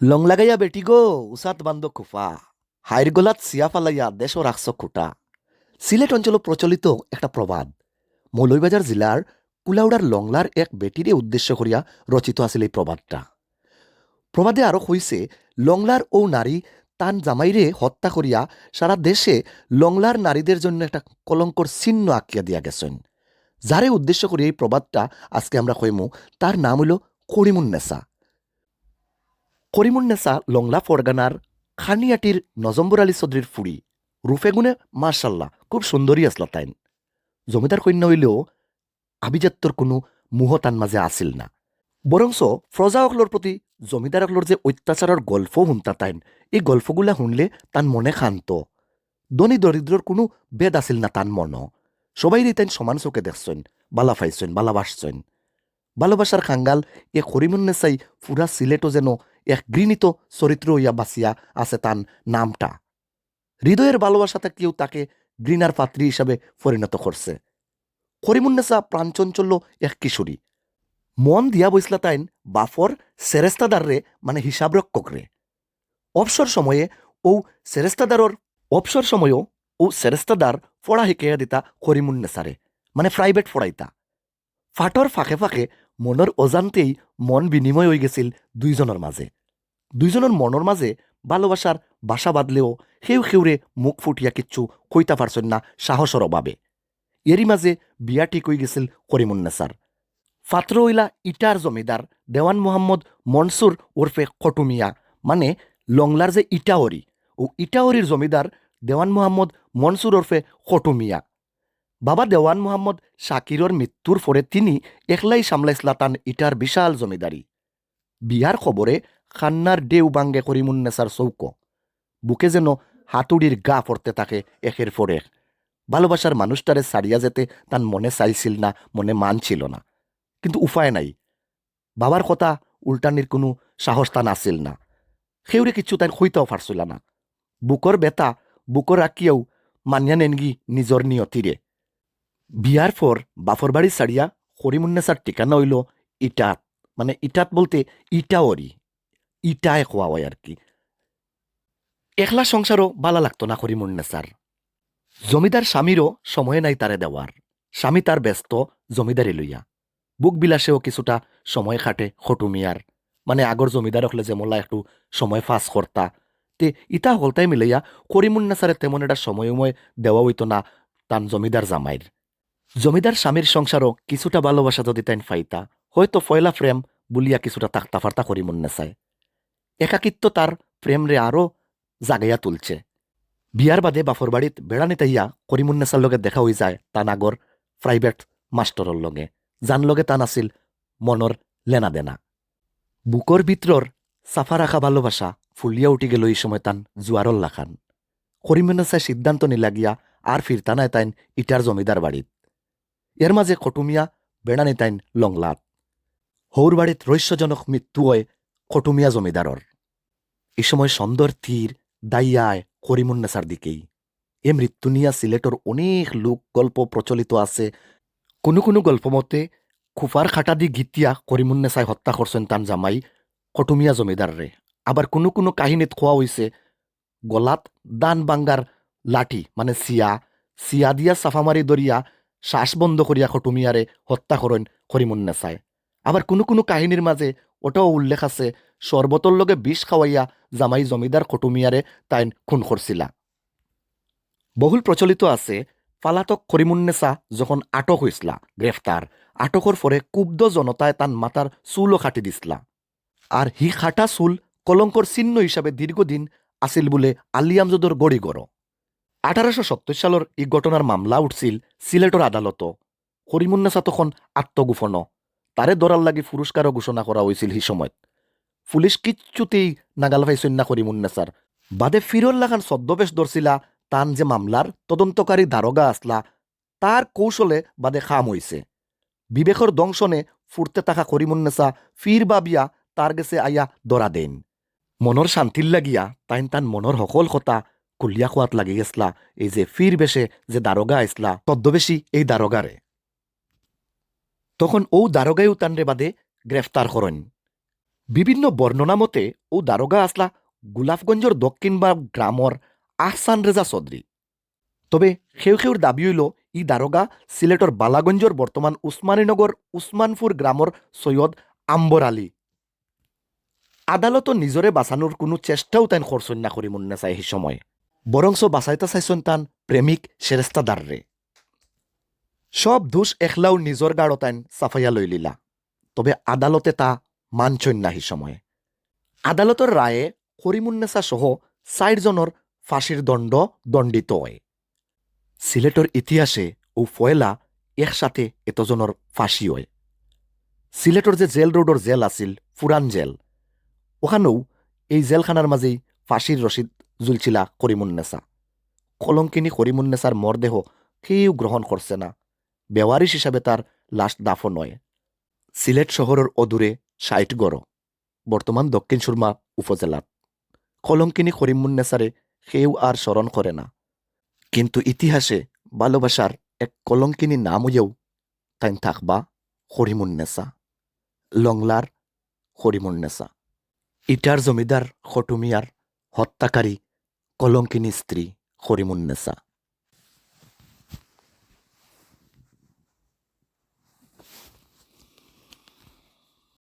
Long লাগাইয়া বেটি গো উসাত বান্ধ খুফা হাইর গলাত সিয়া ফালাইয়া দেশ রাখছ খুঁটা। সিলেট অঞ্চল প্রচলিত একটা প্রবাদ মৌলভীবাজার জেলার কুলাউড়ার লংলার এক বেটিরে উদ্দেশ্য করিয়া রচিত আছিল এই প্রবাদটা প্রবাদে আরও হইছে লংলার ও নারী তান জামাইরে হত্যা করিয়া সারা দেশে লংলার নারীদের জন্য একটা কলঙ্কর চিহ্ন আঁকিয়া দিয়া গেছেন যারে উদ্দেশ্য করে এই প্রবাদটা আজকে আমরা কইমু তার নাম হইল করিমুন্নেসা করিমুন্নেসা লংলা ফরগানার খানিয়াটির নজম্বর আলী চৌধুরীর ফুড়ি রূপে গুণে মার্শাল্লাহ খুব সুন্দরী আসলা তাইন। জমিদার কন্যা হইলেও আভিজাত্যর কোনো মুহ তান মাঝে আসিল না। বরংস ফ্রজা অকলর প্রতি জমিদার অকলর যে অত্যাচারের গল্প শুনতা তাইন, এই গল্পগুলা শুনলে তান মনে শান্ত। ধনী দরিদ্রর কোনো বেদ আছিল না তান মন সবাই তাইন সমান চোখে দেখছেন বালা ফাইছেন ভালোবাসছেন ভালোবাসার খাঙ্গাল এ করিমুন্নেসাই ফুরা সিলেটও যেন এক ঘৃণিত চরিত্র হইয়া বাঁচিয়া আছে তান নামটা। হৃদয়ের ভালোবাসাতে কেউ তাকে ঘৃণার পাত্রী হিসাবে পরিণত করছে। করিমুন্নেসা প্রাণচঞ্চল্য এক কিশোরী। মন দিয়া বইসলা তাইন বাফর, সেরেস্তাদাররে মানে হিসাব রক্ষক রে। অবসর সময়ে ও সেরেস্তাদারর, অবসর সময়ও ও সেরেস্তাদার ফড়া শিকাইয়া দিতা করিমুন্নেসারে মানে প্রাইভেট ফড়াইতা। ফাটর ফাঁকে ফাঁকে মনৰ অজান্তেই মন বিনিময় হৈ গেছিল দুইজনৰ মাজে দুইজনৰ মনৰ মাজে ভালোবাসার বাসা বাঁধলেও সেউ সেউরে মুখ ফুটিয়া কিচ্ছু কইতা পারছেন না সাহসর অভাবে। এরই মাঝে বিয়া ঠিক হয়ে গেছিল করিমুন্নেসার ফাত্র হইলা ইটার জমিদার দেওয়ান মোহাম্মদ মনসুর ওরফে খটুমিয়া মানে লংলার যে ইটাওরি ও ইটাওরির জমিদার দেওয়ান মোহাম্মদ মনসুর ওরফে খটুমিয়া। বাবা দেওয়ান মোহাম্মদ শাকিরর মৃত্যুর পরে তিনি একলাই সামলাইছলা তান ইটার বিশাল জমিদারি বিয়ার খবরে খান্নার ডেউ বাঙ্গে করিমুন্নেসার চৌক। বুকে যেন হাতুড়ির গা পড়তে থাকে একের পর এক। ভালোবাসার মানুষটারে সারিয়া যেতে তার মনে চাইছিল না, মনে মানছিল না। কিন্তু উপায় নাই। বাবার কথা উল্টানির কোনো সাহস তান আসিল না। সেউরে কিছু তাই হইতেও পারছিল না। বুকর বেতা বুকর রাখিয়াও মানিয়া নেনগি নিজর নিয়তিরে। বিয়ার পর বাফর বাড়ি সারিয়া করিমুন্নেসার ঠিকানা হইল ইটাত। মানে ইটাত বলতে ইটাওরি। ইটায় খোয়া হয় আর কি। একলা সংসারও বালা লাগতো না করিমুন্নেসার জমিদার স্বামীরও সময় নাই তারে দেওয়ার স্বামী তার ব্যস্ত জমিদারি লইয়া। বুক বিলাসেও কিছুটা সময় খাটে খটুমিয়ার মানে আগর জমিদার হলে যে মোলা একটু সময় ফাঁস করতা তে ইটা হলতাই মিলাইয়া করিমুন্নেসারে তেমন একটা সময় উময় দেওয়া হইতো না তান জমিদার জামাইর জমিদার স্বামীর সংসারও কিছুটা ভালোবাসা যদি তাইন ফাইতা, হয়তো ফয়লা প্রেম বলিয়া কিছুটা তাক্তা ফার্তা করি মনে চায় একাকিত্ব তার প্রেমরে আরও জাগাইয়া তুলছে। বিয়ার বাদে বাফর বাড়িত বেড়ানি তাইয়া করিমুন্নেসার লগে দেখা হয়ে যায় তান আগর প্রাইভেট মাস্টরর লগে, যান লগে তান আছিল মনৰ লেনা দেনা। বুকর ভিতরর সাফা রাখা ভালোবাসা ফুলিয়া উঠি গেল এই সময় তান জুয়ারল লাখান করিমুন্নেসায় সিদ্ধান্ত নিলাগিয়া আর ফিরতা নাই তাইন ইটার জমিদার বাড়িত। এর মাঝে খটুমিয়া বেড়ানি তাইন লংলাত হৌর বাড়িত রহস্যজনক মৃত্যু হয় খটুমিয়া জমিদারর। এ সময় সন্দর তীর, দাইয়ায় করিমুন্নেসার দিকেই। এ মৃত্যু নিয়া সিলেটর অনেক লোক গল্প প্রচলিত আছে। কোনো কোনো গল্প মতে খুফার খাটা দি গীতিয়া করিমুন্নেসাই হত্যা করছেন তান জামাই কটুমিয়া জমিদাররে। আবার কোনো কোনো কাহিনীত খোয়া হইছে গলাত দান বাঙ্গার লাঠি মানে সিয়া সিয়া দিয়া সাফামারি দরিয়া শ্বাস বন্ধ করিয়া খটুমিয়ারে হত্যা করেন করিমুন্নেসাই আবার কোনো কোনো কাহিনীর মাঝে ওটাও উল্লেখ আছে শরবতর লগে বিষ খাওয়াইয়া জামাই জমিদার খটুমিয়ারে তাইন খুন করছিলা বহুল প্রচলিত আছে পালাতক করিমুন্নেসা যখন আটক হইসলা গ্রেফতার আটকর পরে কুব্ধ জনতায় তান মাতার চুলও খাটি দিসলা আর হি খাটা চুল কলঙ্কর চিহ্ন হিসাবে দীর্ঘদিন আছিল বলে আলিয়ামজদর গড়ি গড় আঠারোশো সত্তর সালের এই ঘটনার মামলা উঠছিল সিলেটর আদালত। করিমুন্নেসা তখন আত্মগোপন। তারে দরার লাগি পুরস্কারও ঘোষণা করা হয়েছিল সেই সময় পুলিশ কিচ্ছুতেই নাগাল পাইছেন না করিমুন্নেসার বাদে ফিরুল্লা খান ছদ্মবেশ ধরছিলা তান যে মামলার তদন্তকারী দারোগা আসলা তার কৌশলে বাদে খাম হইছে বিবেকর দংশনে ফুরতে থাকা করিমুন্নেসা ফির বাবিয়া তার গেছে আইয়া দরা দেন। মনৰ শান্তির লাগিয়া, তাইন তান মনৰ সকল কথা কুলিয়া খোৱাত লাগি গেছলা, এই যে ফির বেশে যে দারোগা আইসলা তদ্দবেশি এই দারোগারে তখন ও দারোগায়ও তানরে বাদে গ্রেফতার করেন বিভিন্ন বর্ণনা মতে, ও দারোগা আসলা গোলাপগঞ্জর দক্ষিণ বা গ্রামর আহসান রেজা চৌধুরী। তবে সেউ সেউর দাবি হইল, ই দারোগা সিলেটর বালাগঞ্জর বর্তমান উসমানীনগর উসমানপুর গ্রামর সৈয়দ আম্বর আলী। আদালত নিজরে বাঁচানোর কোনো চেষ্টাও তাইন খরচন্য করি মনে চাই সেই সময়। বরংস বাঁচাইতে চাইছেন তান প্রেমিক সেরেস্তাদাররে সব দোষ একলাও নিজর গাড়ো তাইন সাফাইয়া লই লিলা। তবে আদালতে তা সেই সময়ে। আদালতের রায়ে করিমুন্নেসা সহ ষাটজনের ফাঁসির দণ্ড দণ্ডিত হয়। সিলেটর ইতিহাসে ও ফয়লা একসাথে এতজনের ফাঁসি হয়। সিলেটর যে জেল রোডর জেল আছিল ফুরান জেল, ওখানেও এই জেলখানার মাঝেই ফাঁসির রসিদ জুলছিলা করিমুন্নেসা কলঙ্কিনী করিমুন্নেসার মরদেহ কেউ গ্রহণ করছে না। বেওয়ারিশ হিসাবে তার লাশ দাফন হয়। সিলেট শহরের অদূরে ষাট গড় বর্তমান দক্ষিণ সুরমা উপজেলাত। কলঙ্কিনী করিমুন্নেসারে কেউ আর স্মরণ করে না। কিন্তু ইতিহাসে ভালোবাসার এক কলঙ্কিনী নাম হইয়াও তাইন থাকবা হরিমুন্নেসা লংলার হরিমুন্নেসা ইটার জমিদার খটুমিয়ার হত্যাকারী কলঙ্কিনী স্ত্রী হরিমুন্নেসা